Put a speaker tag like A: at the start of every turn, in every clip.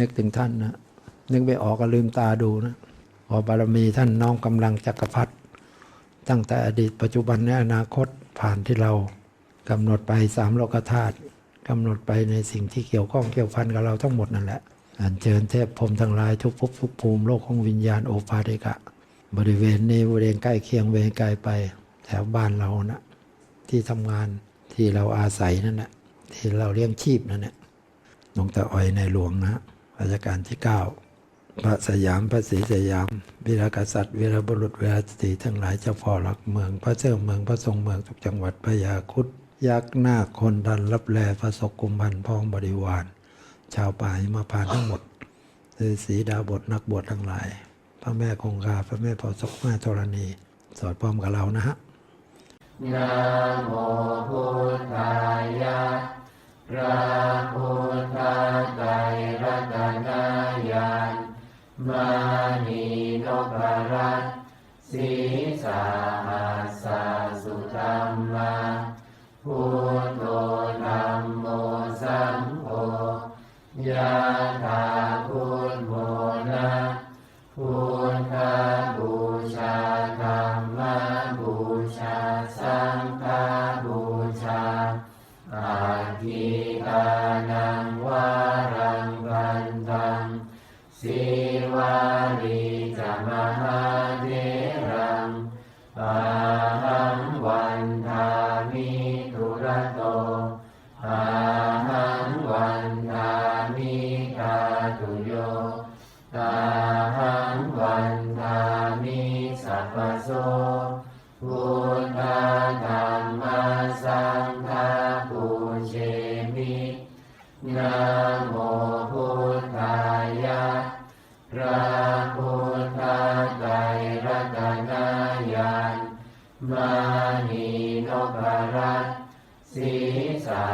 A: นึกถึงท่านนะนึกไม่ออกก็ลืมตาดูนะขอบารมีท่านน้อมกำลังจักรพรรดิตั้งแต่อดีตปัจจุบันและอนาคตผ่านที่เรากำหนดไปสามโลกธาตุกำหนดไปในสิ่งที่เกี่ยวข้องเกี่ยวพันกับเราทั้งหมดนั่นแหละอัญเชิญเทพพรมทั้งหลายทุกภพทุกภูมิโลกของวิญญาณโอภาริกะ บริเวณนี้บริเวณใกล้เคียงเวรไกลไปแถวบ้านเรานะที่ทำงานที่เราอาศัยนั่นแหละที่เราเลี้ยงชีพนั่นแหละหลวงตาอ้อยในหลวงนะ รัชกาลที่เก้าพระสยามพระศรีสยาม วีรกษัตริย์วีรบุรุษวีรสตรีทั้งหลายเจ้าพ่อหลักเมือง พระเจ้าเมืองพระทรงเมืองทุกจังหวัดพระยาคุดยักษ์หน้าคนดันรับแลพระศกุมพันพ้องบริวาร ชาวป่าหิมาพานทั้งหมดฤาษีดาบทนักบวชทั้งหลาย พระแม่คงคาพระแม่พอศกแม่ธรณี สอดพร้อมกับเรานะฮะ
B: นะโมพุทธายะ พระพุทธไตรรัตนญาณมานีนพรัตสีสาหัสสะสุธรรมาพุทโธธัมโมสังโฆยาธา รัตน์สีสา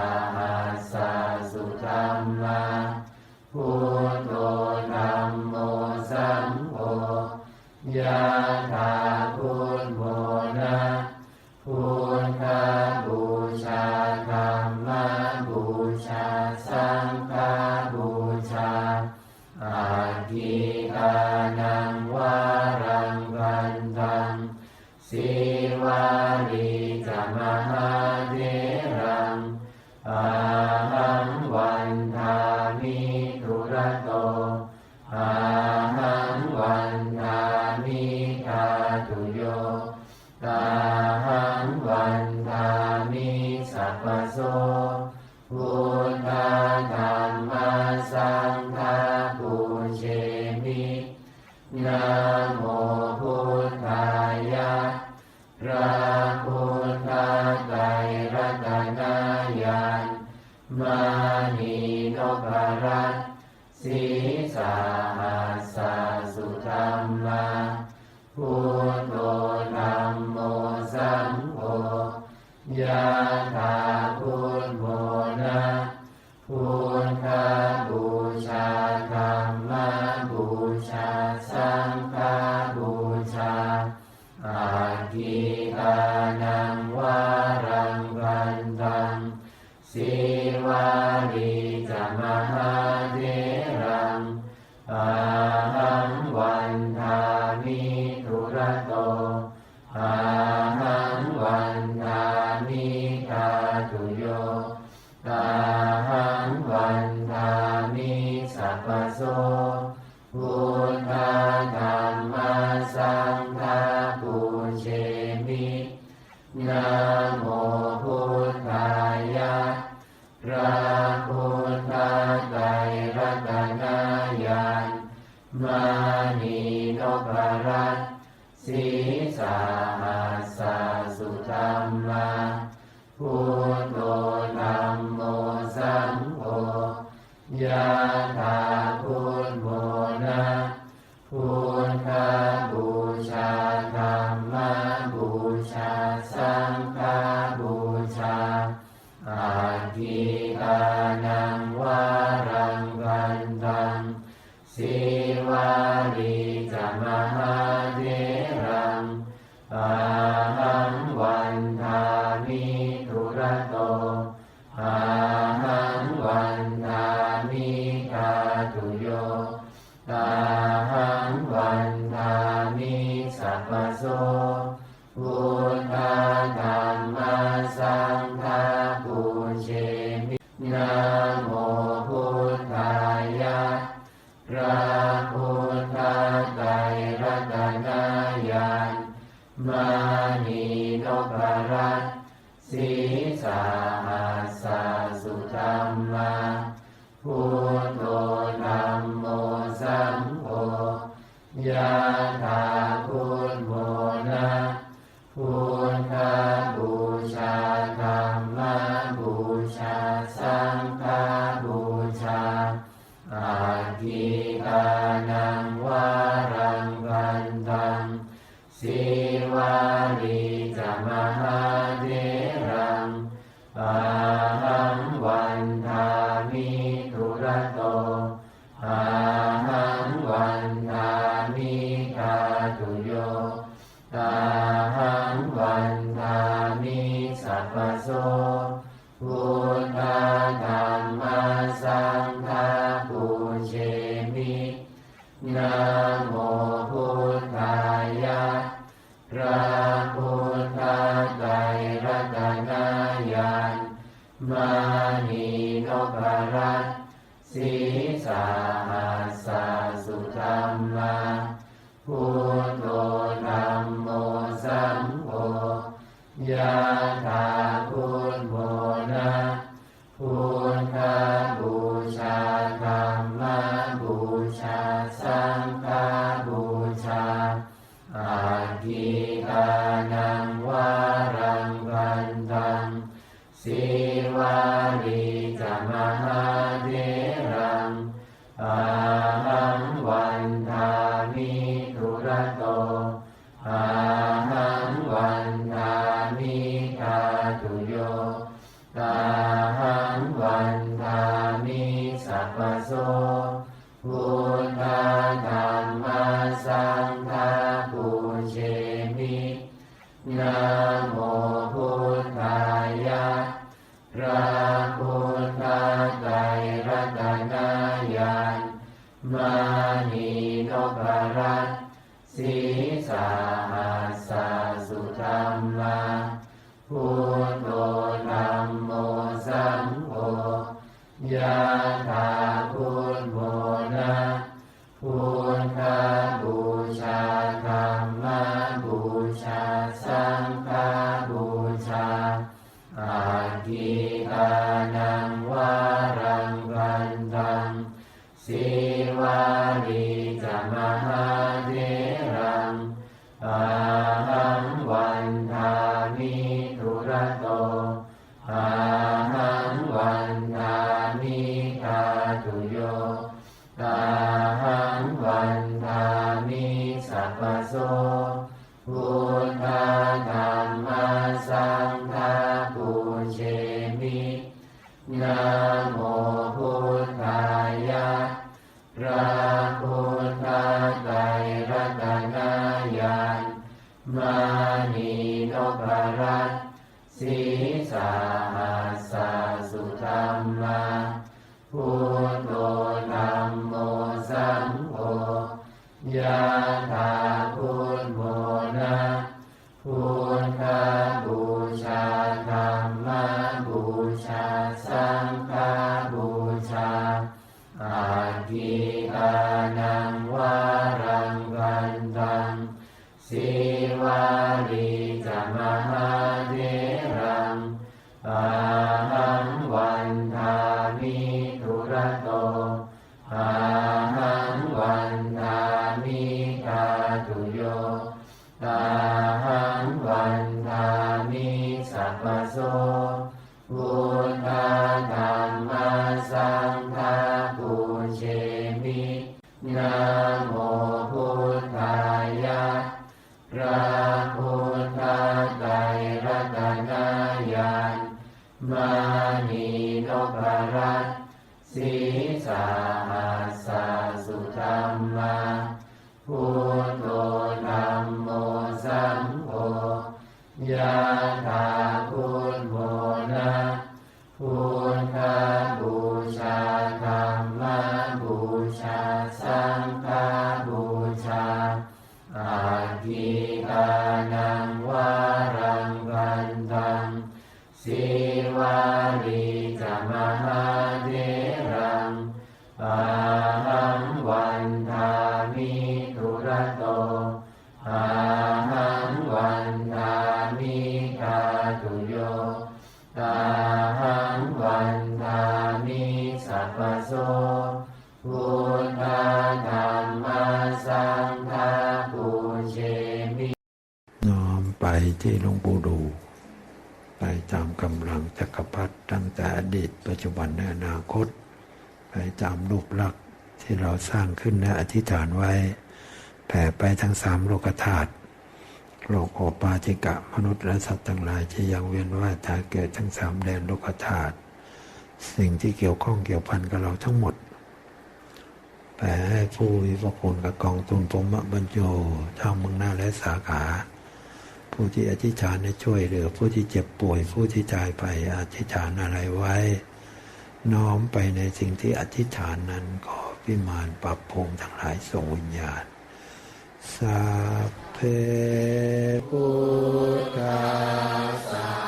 B: สังฆาปูเชมินะโมพุทธายะพระพุทธไตรรัตนายานมานีนพรัตสีสา หังวันทามิกาตุโยตาหังวันทามิสัพพโสพุทธธรรมสังฆาปูเชมินะโมพุทธายะพระพุทธไตรรัตนญาณมานีนพรัตน์ สีสาหัสสะสุธรรมาพุทโธธัมโมสังโฆยะถาพุทโมนะพุทธบูชาธรรมบูชาสังฆบูชาอาทิตานังวารังกันตังสิวาลี Sangha. ณีนพรัตน์ศีรษะ นา ณีนพรัตสีสาหาสสุธรรมาพุทโธธรรมโมสังโฆยา ที่ห
A: ลวงปู่ดู ไปตามกำลังจักรพรรดิตั้งแต่อดีตปัจจุบันและอนาคต ไปตามรูปลักษณ์ที่เราสร้างขึ้นและอธิษฐานไว้ แผ่ไปทั้งสามโลกธาตุโลกโอปาจิกะมนุษย์และสัตว์ทั้งหลายที่ยังเวียนว่ายตายเกิดทั้งสามแดนโลกธาตุสิ่งที่เกี่ยวข้องเกี่ยวพันกับเราทั้งหมดแผ่ให้ผู้มีพระคุณกับกองทุนพรหมบรรโจทางเมืองหน้าและสาขา ผู้ที่อธิษฐานให้ช่วยเหลือ ผู้ที่เจ็บป่วย ผู้ที่ตายไปอธิษฐานอะไรไว้ น้อมไปในสิ่งที่อธิษฐานนั้นขอพิมานปรับภูมิทั้งหลายส่งวิญญาณสัพเพพุทธาสา